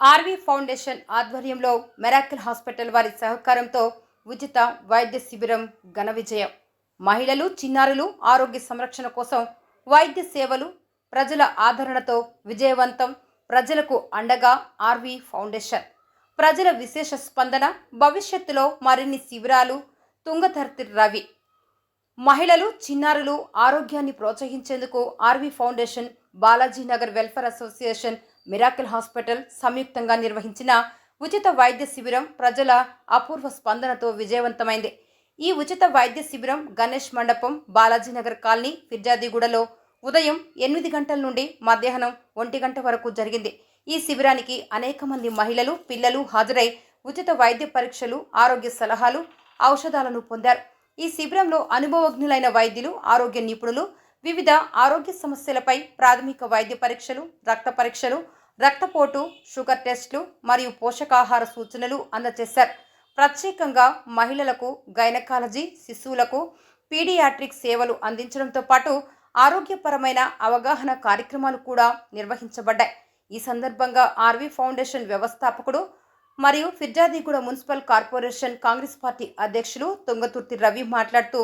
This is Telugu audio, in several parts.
ఆర్వీ ఫౌండేషన్ ఆధ్వర్యంలో మెరాకిల్ హాస్పిటల్ వారి సహకారంతో ఉచిత వైద్య శిబిరం ఘన విజయం. మహిళలు చిన్నారులు ఆరోగ్య సంరక్షణ కోసం వైద్య సేవలు ప్రజల ఆదరణతో విజయవంతం ప్రజలకు అండగా ఆర్వీ ఫౌండేషన్. ప్రజల విశేష స్పందన భవిష్యత్తులో మరిన్ని శిబిరాలు తుంగధర్తి రవి. మహిళలు చిన్నారులు ఆరోగ్యాన్ని ప్రోత్సహించేందుకు RV foundation Balajinagar welfare association miracle hospital సంయుక్తంగా నిర్వహించిన ఉచిత వైద్య శిబిరం ప్రజల అపూర్వ స్పందనతో విజయవంతమైంది. ఈ ఉచిత వైద్య శిబిరం గణేష్ మండపం బాలాజీనగర్ కాలనీ ఫిర్జాదిగూడలో ఉదయం ఎనిమిది గంటల నుండి మధ్యాహ్నం ఒంటి గంట వరకు జరిగింది. ఈ శిబిరానికి అనేక మంది మహిళలు పిల్లలు హాజరై ఉచిత వైద్య పరీక్షలు ఆరోగ్య సలహాలు ఔషధాలను పొందారు. ఈ శిబిరంలో అనుభవజ్ఞులైన వైద్యులు ఆరోగ్య నిపుణులు వివిధ ఆరోగ్య సమస్యలపై ప్రాథమిక వైద్య పరీక్షలు రక్త పరీక్షలు రక్తపోటు షుగర్ టెస్టులు మరియు పోషకాహార సూచనలు అందజేశారు. ప్రత్యేకంగా మహిళలకు గైనకాలజీ శిశువులకు పీడియాట్రిక్ సేవలు అందించడంతో పాటు ఆరోగ్యపరమైన అవగాహన కార్యక్రమాలు కూడా నిర్వహించబడ్డాయి. ఈ సందర్భంగా ఆర్వీ ఫౌండేషన్ వ్యవస్థాపకుడు మరియు Peerzadiguda municipal corporation congress party అధ్యక్షులు తుంగతుర్తి రవి మాట్లాడుతూ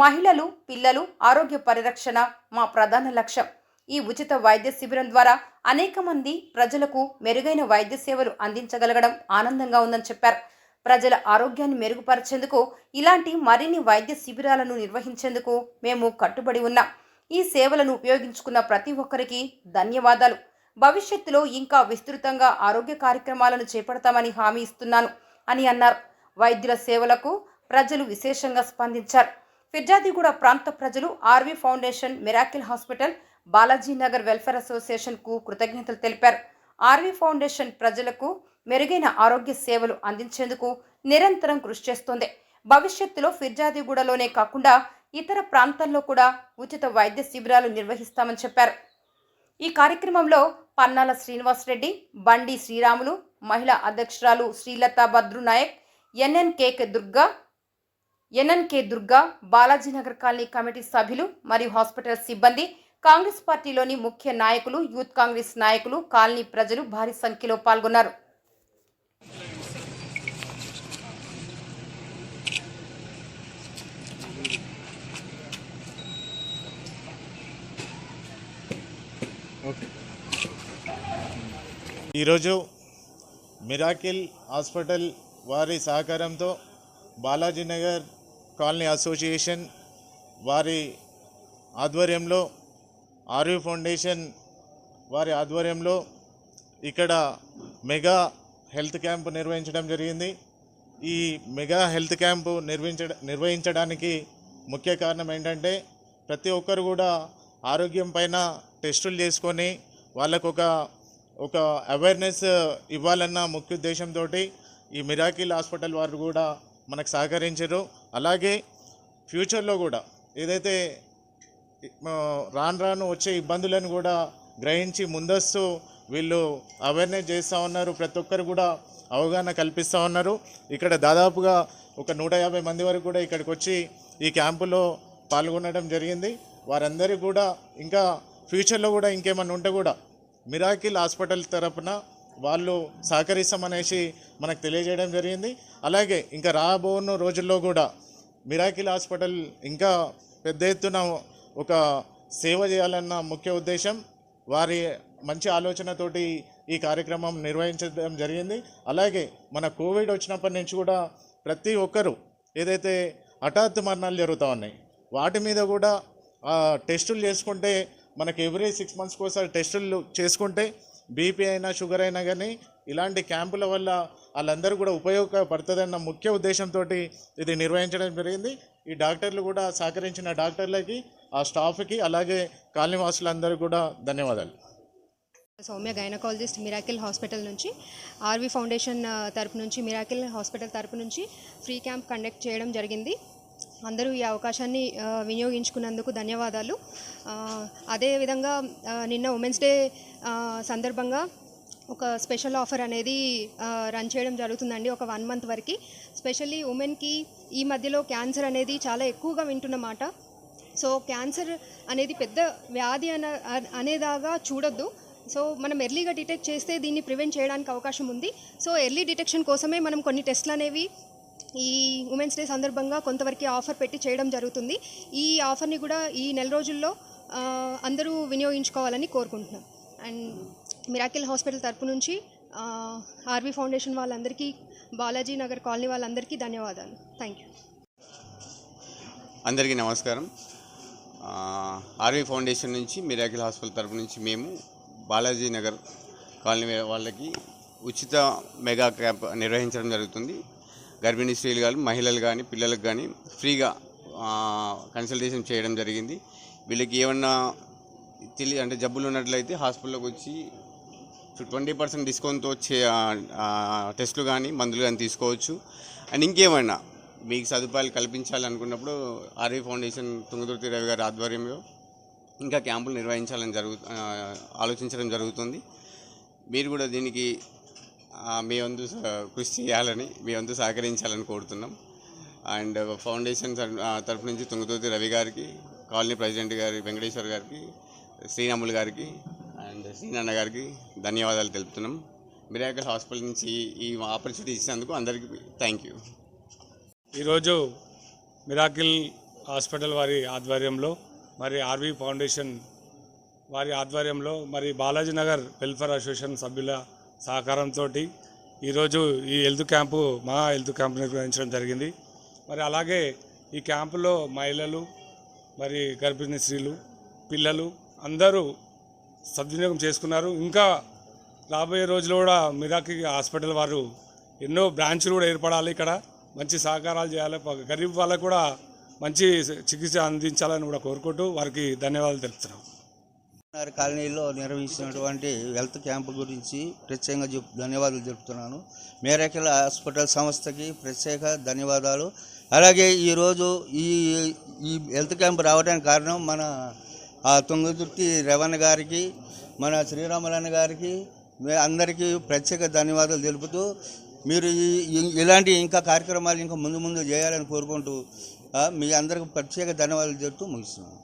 మహిళలు పిల్లలు ఆరోగ్య పరిరక్షణ మా ప్రధాన లక్ష్యం. ఈ ఉచిత వైద్య శిబిరం ద్వారా అనేక మంది ప్రజలకు మెరుగైన వైద్య సేవలు అందించగలగడం ఆనందంగా ఉందని చెప్పారు. ప్రజల ఆరోగ్యాన్ని మెరుగుపరిచేందుకు ఇలాంటి మరిన్ని వైద్య శిబిరాలను నిర్వహించేందుకు మేము కట్టుబడి ఉన్నాం. ఈ సేవలను ఉపయోగించుకున్న ప్రతి ఒక్కరికి ధన్యవాదాలు. భవిష్యత్తులో ఇంకా విస్తృతంగా ఆరోగ్య కార్యక్రమాలను చేపడతామని హామీ ఇస్తున్నాను అని అన్నారు. వైద్యుల సేవలకు ప్రజలు విశేషంగా స్పందించారు. ఫిర్జాదిగూడ ప్రాంత ప్రజలు RV foundation miracle hospital Balaji Nagar welfare అసోసియేషన్కు కృతజ్ఞతలు తెలిపారు. ఆర్వీ ఫౌండేషన్ ప్రజలకు మెరుగైన ఆరోగ్య సేవలు అందించేందుకు నిరంతరం కృషి చేస్తోంది. భవిష్యత్తులో ఫిర్జాదిగూడలోనే కాకుండా ఇతర ప్రాంతాల్లో కూడా ఉచిత వైద్య శిబిరాలు నిర్వహిస్తామని చెప్పారు. ఈ కార్యక్రమంలో పన్నాల శ్రీనివాసరెడ్డి బండి శ్రీరాములు మహిళా అధ్యక్షురాలు Srilatha NN NNKK Durga NNK Durga Balajinagar colony committee సభ్యులు మరియు హాస్పిటల్ సిబ్బంది కాంగ్రెస్ పార్టీలోని ముఖ్య నాయకులు యూత్ కాంగ్రెస్ నాయకులు కాలనీ ప్రజలు భారీ సంఖ్యలో పాల్గొన్నారు. ఈరోజు మిరాకిల్ హాస్పిటల్ వారి సహకారంతో బాలాజీ నగర్ కాలనీ అసోసియేషన్ వారి ఆధ్వర్యంలో ఆర్యూ ఫౌండేషన్ వారి ఆధ్వర్యంలో ఇక్కడ మెగా హెల్త్ క్యాంపు నిర్వహించడం జరిగింది. ఈ మెగా హెల్త్ క్యాంపు నిర్వహించ నిర్వహించడానికి ముఖ్య కారణం ఏంటంటే ప్రతి ఒక్కరు కూడా ఆరోగ్యం పైన టెస్టులు చేసుకొని వాళ్ళకు ఒక ఒక అవేర్నెస్ ఇవ్వాలన్న ముఖ్య ఉద్దేశంతో ఈ మిరాకిల్ హాస్పిటల్ వారు కూడా మనకు సహకరించారు. అలాగే ఫ్యూచర్లో కూడా ఏదైతే రాను రాను వచ్చే ఇబ్బందులను కూడా గ్రహించి ముందస్తు వీళ్ళు అవేర్నెస్ చేస్తూ ఉన్నారు. ప్రతి ఒక్కరు కూడా అవగాహన కల్పిస్తూ ఉన్నారు. ఇక్కడ దాదాపుగా ఒక నూట యాభై మంది వరకు కూడా ఇక్కడికి వచ్చి ఈ క్యాంపులో పాల్గొనడం జరిగింది. వారందరూ కూడా ఇంకా ఫ్యూచర్లో కూడా ఇంకేమన్నా ఉంటే కూడా మిరాకిల్ హాస్పిటల్ తరపున వాళ్ళు సహకరిస్తామనేసి మనకు తెలియజేయడం జరిగింది. అలాగే ఇంకా రాబోన్న రోజుల్లో కూడా మిరాకిల్ హాస్పిటల్ ఇంకా పెద్ద ఎత్తున ఒక సేవ చేయాలన్న ముఖ్య ఉద్దేశం వారి మంచి ఆలోచనతోటి ఈ కార్యక్రమం నిర్వహించడం జరిగింది. అలాగే మన కోవిడ్ వచ్చినప్పటి నుంచి కూడా ప్రతి ఒక్కరూ ఏదైతే హఠాత్తు మరణాలు జరుగుతూ ఉన్నాయి వాటి మీద కూడా టెస్టులు చేసుకుంటే మనకి ఎవ్రీ సిక్స్ మంత్స్కి ఒకసారి టెస్టులు చేసుకుంటే బీపీ అయినా షుగర్ అయినా కానీ ఇలాంటి క్యాంపుల వల్ల వాళ్ళందరూ కూడా ఉపయోగపడుతుందన్న ముఖ్య ఉద్దేశంతో ఇది నిర్వహించడం జరిగింది. ఈ డాక్టర్లు కూడా సహకరించిన డాక్టర్లకి ఆ స్టాఫ్కి అలాగే కాలనీవాసులందరూ కూడా ధన్యవాదాలు. సౌమ్య గైనకాలజిస్ట్ మిరాకిల్ హాస్పిటల్ నుంచి ఆర్వి ఫౌండేషన్ తరపు నుంచి మిరాకిల్ హాస్పిటల్ తరపు నుంచి ఫ్రీ క్యాంప్ కండక్ట్ చేయడం జరిగింది. అందరూ ఈ అవకాశాన్ని వినియోగించుకున్నందుకు ధన్యవాదాలు. అదేవిధంగా నిన్న ఉమెన్స్ డే సందర్భంగా ఒక స్పెషల్ ఆఫర్ అనేది రన్ చేయడం జరుగుతుందండి ఒక వన్ మంత్ వరకు. స్పెషల్లీ ఉమెన్కి ఈ మధ్యలో క్యాన్సర్ అనేది చాలా ఎక్కువగా వింటున్నమాట సో క్యాన్సర్ అనేది పెద్ద వ్యాధి అన అనేదాగా చూడొద్దు. సో మనం ఎర్లీగా డిటెక్ట్ చేస్తే దీన్ని ప్రివెంట్ చేయడానికి అవకాశం ఉంది. సో ఎర్లీ డిటెక్షన్ కోసమే మనం కొన్ని టెస్ట్లు అనేవి ఈ ఉమెన్స్ డే సందర్భంగా కొంతవరకు ఆఫర్ పెట్టి చేయడం జరుగుతుంది. ఈ ఆఫర్ని కూడా ఈ నెల రోజుల్లో అందరూ వినియోగించుకోవాలని కోరుకుంటున్నాం. అండ్ మిరాకిల్ హాస్పిటల్ తరపు నుంచి ఆర్వీ ఫౌండేషన్ వాళ్ళందరికీ బాలాజీ నగర్ కాలనీ వాళ్ళందరికీ ధన్యవాదాలు. Thank you. అందరికీ నమస్కారం. ఆర్వీ ఫౌండేషన్ నుంచి మిరాకిల్ హాస్పిటల్ తరపు నుంచి మేము బాలాజీ నగర్ కాలనీ వాళ్ళకి ఉచిత మెగా క్యాంప్ నిర్వహించడం జరుగుతుంది. గర్భిణీ స్త్రీలు కానీ మహిళలు కానీ పిల్లలకు కానీ ఫ్రీగా కన్సల్టేషన్ చేయడం జరిగింది. వీళ్ళకి ఏమన్నా తెలియ అంటే జబ్బులు ఉన్నట్లయితే హాస్పిటల్లోకి వచ్చి ట్వంటీ పర్సెంట్ డిస్కౌంట్తో వచ్చే టెస్టులు కానీ మందులు కానీ తీసుకోవచ్చు. అండ్ ఇంకేమైనా మీకు సదుపాయాలు కల్పించాలనుకున్నప్పుడు ఆర్వీ ఫౌండేషన్ తుంగదుర్తి రవి గారి ఆధ్వర్యంలో ఇంకా క్యాంపులు నిర్వహించాలని జరుగు ఆలోచించడం జరుగుతుంది. మీరు కూడా దీనికి మీ వంతు కృషి చేయాలని మీ వంతు సహకరించాలని కోరుతున్నాం. అండ్ ఫౌండేషన్ తరఫు నుంచి తుంగతుర్తి రవి గారికి కాలనీ ప్రెసిడెంట్ గారి వెంకటేశ్వర్ గారికి శ్రీరాములు గారికి అండ్ శ్రీనాన్న గారికి ధన్యవాదాలు తెలుపుతున్నాం. మిరాకల్ హాస్పిటల్ నుంచి ఈ ఆపర్చునిటీ ఇచ్చినందుకు అందరికీ థ్యాంక్ యూ. ఈరోజు మిరాకిల్ హాస్పిటల్ వారి ఆధ్వర్యంలో మరి ఆర్వీ ఫౌండేషన్ వారి ఆధ్వర్యంలో మరి బాలాజీ నగర్ వెల్ఫేర్ అసోసియేషన్ సభ్యుల సహకారంతో ఈరోజు ఈ హెల్త్ క్యాంపు మా హెల్త్ క్యాంపు నిర్వహించడం జరిగింది. మరి అలాగే ఈ క్యాంపులో మహిళలు మరి గర్భిణీ స్త్రీలు పిల్లలు అందరూ సద్వినియోగం చేసుకున్నారు. ఇంకా రాబోయే రోజులు కూడా మిరాకి హాస్పిటల్ వారు ఎన్నో బ్రాంచ్లు కూడా ఏర్పడాలి ఇక్కడ. మంచి సహకారాలు చేయాలి. గరీబ్ వాళ్ళకు కూడా మంచి చికిత్స అందించాలని కూడా కోరుకుంటూ వారికి ధన్యవాదాలు తెలుపుతున్నాం. నగర్ కాలనీలో నిర్వహించినటువంటి హెల్త్ క్యాంప్ గురించి ప్రత్యేకంగా చెప్ ధన్యవాదాలు తెలుపుతున్నాను మేరకిల్ హాస్పిటల్ సంస్థకి ప్రత్యేక ధన్యవాదాలు. అలాగే ఈరోజు ఈ ఈ హెల్త్ క్యాంప్ రావడానికి కారణం మన ఆ తుంగతుర్తి రవణ గారికి మన శ్రీరామలన్న గారికి అందరికీ ప్రత్యేక ధన్యవాదాలు తెలుపుతూ మీరు ఇలాంటి ఇంకా కార్యక్రమాలు ఇంకా ముందు ముందు చేయాలని కోరుకుంటూ మీ అందరికి ప్రత్యేక ధన్యవాదాలు చెప్తూ ముగిస్తున్నాను.